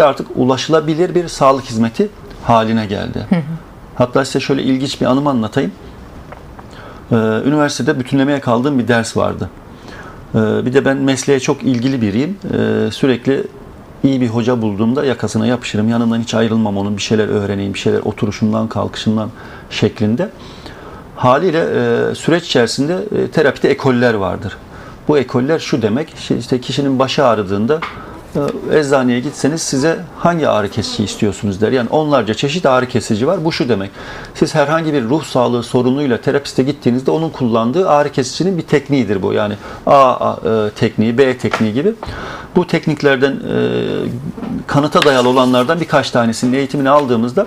artık ulaşılabilir bir sağlık hizmeti haline geldi. Hatta size şöyle ilginç bir anımı anlatayım. Ee, üniversitede bütünlemeye kaldığım bir ders vardı. Ee, bir de ben mesleğe çok ilgili biriyim. Ee, sürekli iyi bir hoca bulduğumda yakasına yapışırım. Yanından hiç ayrılmam onun. Bir şeyler öğreneyim, bir şeyler oturuşundan, kalkışından şeklinde. Haliyle e, süreç içerisinde e, terapide ekoller vardır. Bu ekoller şu demek, işte- kişinin başı ağrıdığında eczaneye gitseniz size hangi ağrı kesici istiyorsunuz der. Yani onlarca çeşit ağrı kesici var. Bu şu demek. Siz herhangi bir ruh sağlığı sorunuyla terapiste gittiğinizde onun kullandığı ağrı kesicinin bir tekniğidir bu. Yani A, A, e, tekniği, B tekniği gibi. Bu tekniklerden e, kanıta dayalı olanlardan birkaç tanesinin eğitimini aldığımızda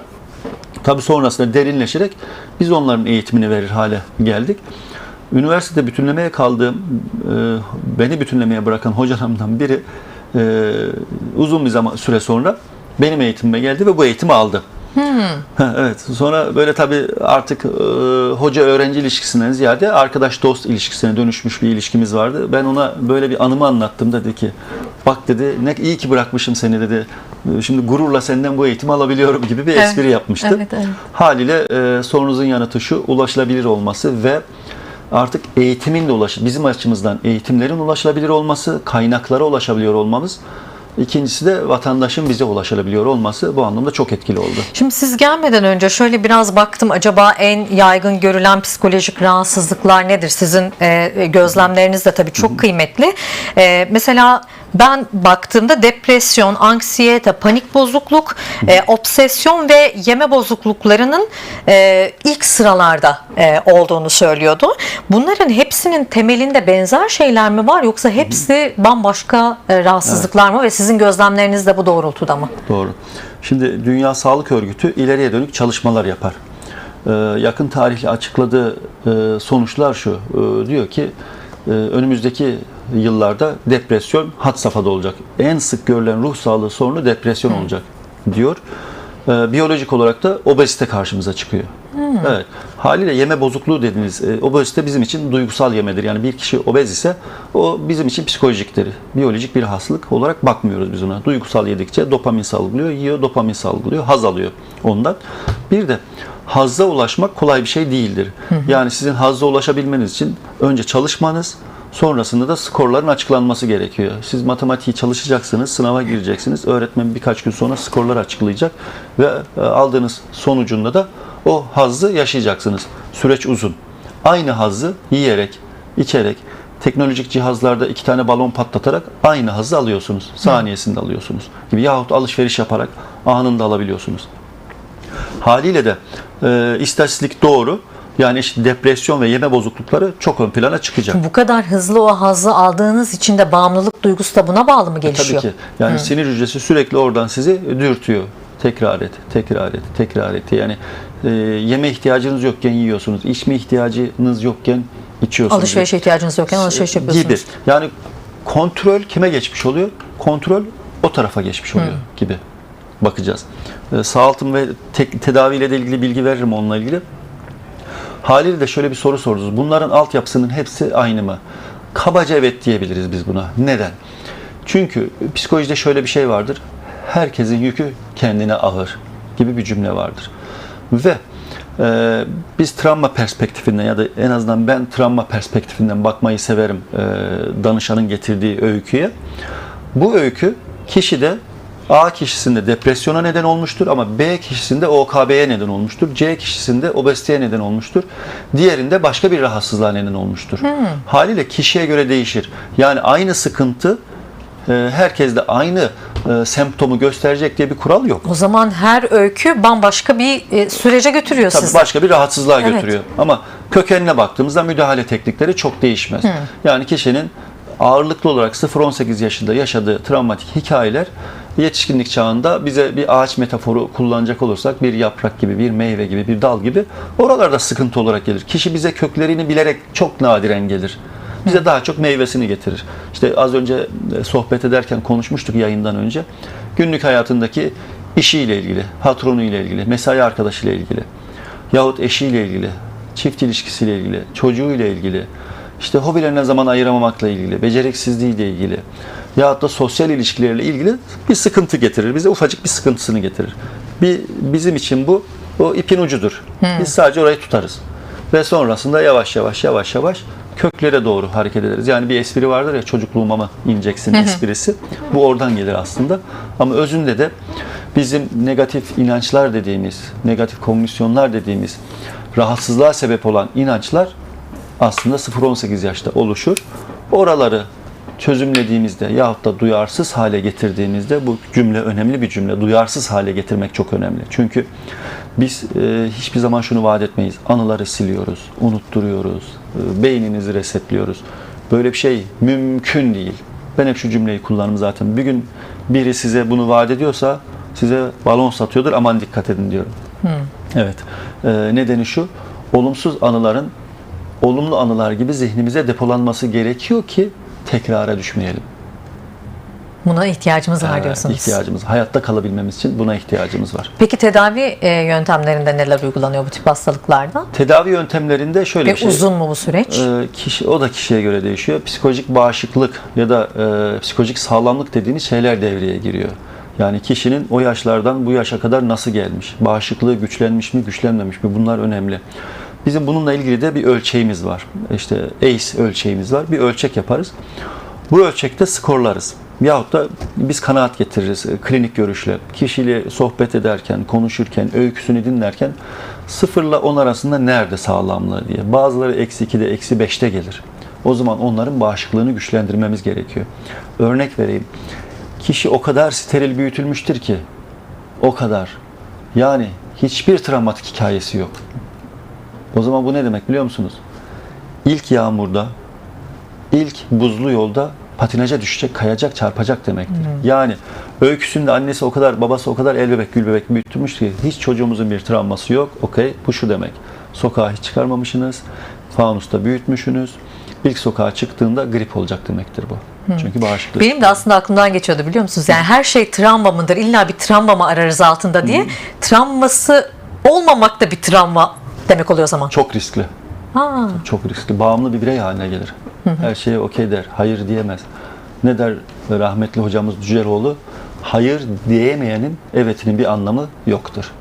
Tabi sonrasında derinleşerek biz onların eğitimini verir hale geldik. Üniversitede bütünlemeye kaldığım, e, beni bütünlemeye bırakan hocalarımdan biri e, uzun bir zaman süre sonra benim eğitimime geldi ve bu eğitimi aldı. Ha, evet. Sonra böyle tabii artık e, hoca öğrenci ilişkisinden ziyade arkadaş dost ilişkisine dönüşmüş bir ilişkimiz vardı. Ben ona böyle bir anımı anlattım dedi ki bak dedi ne iyi ki bırakmışım seni dedi. Şimdi gururla senden bu eğitimi alabiliyorum gibi bir Evet. espri yapmıştı. Evet, evet. Haliyle e, sorunuzun yanıtı şu ulaşılabilir olması ve artık eğitimin de ulaş bizim açımızdan eğitimlerin ulaşılabilir olması, kaynaklara ulaşabiliyor olmamız. İkincisi de vatandaşın bize ulaşabiliyor olması bu anlamda çok etkili oldu. Şimdi siz gelmeden önce şöyle biraz baktım acaba en yaygın görülen psikolojik rahatsızlıklar nedir? Sizin e, gözlemleriniz de tabii çok kıymetli. E, mesela ben baktığımda depresyon, anksiyete, panik bozukluk, e, obsesyon ve yeme bozukluklarının e, ilk sıralarda e, olduğunu söylüyordu. Bunların hepsinin temelinde benzer şeyler mi var yoksa hepsi bambaşka e, rahatsızlıklar mı ve sizin gözlemleriniz de bu doğrultuda mı? Doğru. Şimdi Dünya Sağlık Örgütü ileriye dönük çalışmalar yapar. Ee, yakın tarihle açıkladığı e, sonuçlar şu. Ee, diyor ki e, önümüzdeki yıllarda depresyon had safhada olacak. En sık görülen ruh sağlığı sorunu depresyon olacak diyor. Ee, biyolojik olarak da obezite karşımıza çıkıyor. Evet. Haliyle yeme bozukluğu dediğiniz e, obezite bizim için duygusal yemedir. Yani bir kişi obez ise o bizim için psikolojiktir. Biyolojik bir hastalık olarak bakmıyoruz biz ona. Duygusal yedikçe dopamin salgılıyor, yiyor dopamin salgılıyor, haz alıyor ondan. Bir de hazza ulaşmak kolay bir şey değildir. Yani sizin hazza ulaşabilmeniz için önce çalışmanız, Sonrasında da skorların açıklanması gerekiyor. Siz matematiği çalışacaksınız, sınava gireceksiniz. Öğretmen birkaç gün sonra skorları açıklayacak ve e, aldığınız sonucunda da o hazzı yaşayacaksınız. Süreç uzun. Aynı hazzı yiyerek, içerek, teknolojik cihazlarda iki tane balon patlatarak aynı hazzı alıyorsunuz. Saniyesinde alıyorsunuz. Gibi yahut alışveriş yaparak anında alabiliyorsunuz. Haliyle de e, istatistik doğru. Yani işte depresyon ve yeme bozuklukları çok ön plana çıkacak. Bu kadar hızlı o hazzı aldığınız için de bağımlılık duygusu da buna bağlı mı gelişiyor? Tabii ki. Yani sinir hücresi sürekli oradan sizi dürtüyor. Tekrar et, tekrar et, tekrar et. Yani e, yeme ihtiyacınız yokken yiyorsunuz. İçme ihtiyacınız yokken içiyorsunuz. Alışveriş ihtiyacınız yokken alışveriş yapıyorsunuz. gibi. Yani kontrol kime geçmiş oluyor? Kontrol o tarafa geçmiş oluyor gibi bakacağız. E, sağaltım ve tek, tedaviyle de ilgili bilgi veririm onunla ilgili. Haliyle de şöyle bir soru sordunuz. Bunların altyapısının hepsi aynı mı? Kabaca evet diyebiliriz biz buna. Neden? Çünkü psikolojide şöyle bir şey vardır. Herkesin yükü kendine ağır gibi bir cümle vardır. Ve e, biz travma perspektifinden ya da en azından ben travma perspektifinden bakmayı severim e, danışanın getirdiği öyküye. Bu öykü kişide A kişisinde depresyona neden olmuştur ama B kişisinde OKB'ye neden olmuştur. C kişisinde obeziteye neden olmuştur. Diğerinde başka bir rahatsızlığa neden olmuştur. Haliyle kişiye göre değişir. Yani aynı sıkıntı e, herkeste aynı e, semptomu gösterecek diye bir kural yok. O zaman her öykü bambaşka bir e, sürece götürüyor Tabii sizi. başka bir rahatsızlığa Evet. götürüyor. Ama kökenine baktığımızda müdahale teknikleri çok değişmez. Yani kişinin ağırlıklı olarak 0-18 yaşında yaşadığı travmatik hikayeler yetişkinlik çağında bize bir ağaç metaforu kullanacak olursak bir yaprak gibi, bir meyve gibi, bir dal gibi oralarda sıkıntı olarak gelir. Kişi bize köklerini bilerek çok nadiren gelir. Bize daha çok meyvesini getirir. İşte az önce e, sohbet ederken konuşmuştuk yayından önce. Günlük hayatındaki işiyle ilgili, patronuyla ilgili, mesai arkadaşıyla ilgili yahut eşiyle ilgili, çift ilişkisiyle ilgili, çocuğuyla ilgili, işte hobilerine zaman ayıramamakla ilgili, beceriksizliğiyle ilgili, ya da sosyal ilişkilerle ilgili bir sıkıntı getirir. Bize ufacık bir sıkıntısını getirir. Bir bizim için bu o ipin ucudur. Biz sadece orayı tutarız. Ve sonrasında yavaş yavaş yavaş yavaş köklere doğru hareket ederiz. Yani bir espri vardır ya çocukluğuma ineceksin esprisi. Bu oradan gelir aslında. Ama özünde de bizim negatif inançlar dediğimiz, negatif kognisyonlar dediğimiz rahatsızlığa sebep olan inançlar aslında 0-18 yaşta oluşur. Oraları çözümlediğimizde yahut da duyarsız hale getirdiğimizde bu cümle önemli bir cümle. Duyarsız hale getirmek çok önemli. Çünkü biz e, hiçbir zaman şunu vaat etmeyiz. Anıları siliyoruz, unutturuyoruz, e, beyninizi resetliyoruz. Böyle bir şey mümkün değil. Ben hep şu cümleyi kullanırım zaten. Bir gün biri size bunu vaat ediyorsa size balon satıyordur aman dikkat edin diyorum. Evet. E, nedeni şu. Olumsuz anıların olumlu anılar gibi zihnimize depolanması gerekiyor ki tekrara düşmeyelim. Buna ihtiyacımız var Ee, diyorsunuz. ihtiyacımız, hayatta kalabilmemiz için buna ihtiyacımız var. Peki tedavi e, yöntemlerinde neler uygulanıyor bu tip hastalıklarda? Tedavi yöntemlerinde şöyle Ve bir şey. uzun mu bu süreç? Ee, kişi, o da kişiye göre değişiyor. Psikolojik bağışıklık ya da e, psikolojik sağlamlık dediğimiz şeyler devreye giriyor. Yani kişinin o yaşlardan bu yaşa kadar nasıl gelmiş? Bağışıklığı güçlenmiş mi, güçlenmemiş mi? Bunlar önemli. Bizim bununla ilgili de bir ölçeğimiz var. İşte ACE ölçeğimiz var. Bir ölçek yaparız. Bu ölçekte skorlarız. Yahut da biz kanaat getiririz e, klinik görüşle. Kişiyle sohbet ederken, konuşurken, öyküsünü dinlerken sıfırla 10 arasında nerede sağlamlığı diye. Bazıları eksi 2'de, eksi 5'te gelir. O zaman onların bağışıklığını güçlendirmemiz gerekiyor. Örnek vereyim. Kişi o kadar steril büyütülmüştür ki, o kadar. Yani hiçbir travmatik hikayesi yok. O zaman bu ne demek biliyor musunuz? İlk yağmurda, ilk buzlu yolda patinaja düşecek, kayacak, çarpacak demektir. Yani öyküsünde annesi o kadar, babası o kadar el bebek, gül bebek büyütmüş ki hiç çocuğumuzun bir travması yok. Okey, bu şu demek. Sokağa hiç çıkarmamışsınız, fanusta büyütmüşsünüz. İlk sokağa çıktığında grip olacak demektir bu. Çünkü bağışıklık. Benim de aslında aklımdan geçiyordu biliyor musunuz? Yani her şey travma mıdır? İlla bir travma mı ararız altında diye. Travması olmamak da bir travma demek oluyor o zaman. Çok riskli. Ha, Çok riskli. Bağımlı bir birey haline gelir. Her şeye okey der. Hayır diyemez. Ne der rahmetli hocamız Cüceloğlu? Hayır diyemeyenin evetinin bir anlamı yoktur.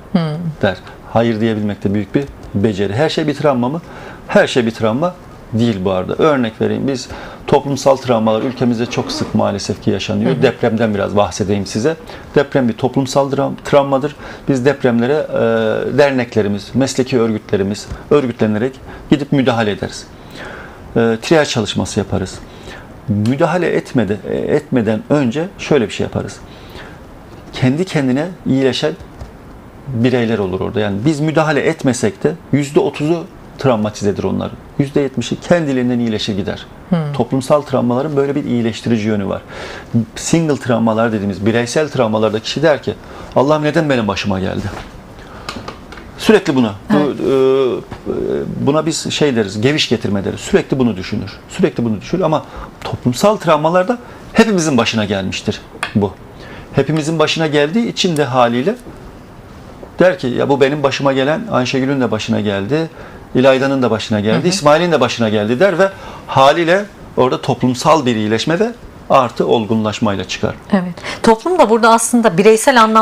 Der. Hayır diyebilmek de büyük bir beceri. Her şey bir travma mı? Her şey bir travma değil bu arada. Örnek vereyim. Biz toplumsal travmalar ülkemizde çok sık maalesef ki yaşanıyor. Depremden biraz bahsedeyim size. Deprem bir toplumsal travmadır. Biz depremlere e, derneklerimiz, mesleki örgütlerimiz örgütlenerek gidip müdahale ederiz. E, triyaj çalışması yaparız. Müdahale etmede, e, etmeden önce şöyle bir şey yaparız. Kendi kendine iyileşen bireyler olur orada. Yani biz müdahale etmesek de yüzde otuzu travmatizedir onların. Yüzde yetmişi kendiliğinden iyileşir gider. Toplumsal travmaların böyle bir iyileştirici yönü var. Single travmalar dediğimiz bireysel travmalarda kişi der ki Allah'ım neden benim başıma geldi? Sürekli buna. Bu, e, buna biz şey deriz, geviş getirme deriz. Sürekli bunu düşünür. Sürekli bunu düşünür ama toplumsal travmalarda hepimizin başına gelmiştir bu. Hepimizin başına geldiği için de haliyle der ki ya bu benim başıma gelen Ayşegül'ün de başına geldi. İlayda'nın da başına geldi. İsmail'in de başına geldi der ve haliyle orada toplumsal bir iyileşme ve artı olgunlaşmayla çıkar. evet. Toplum da burada aslında bireysel anlamda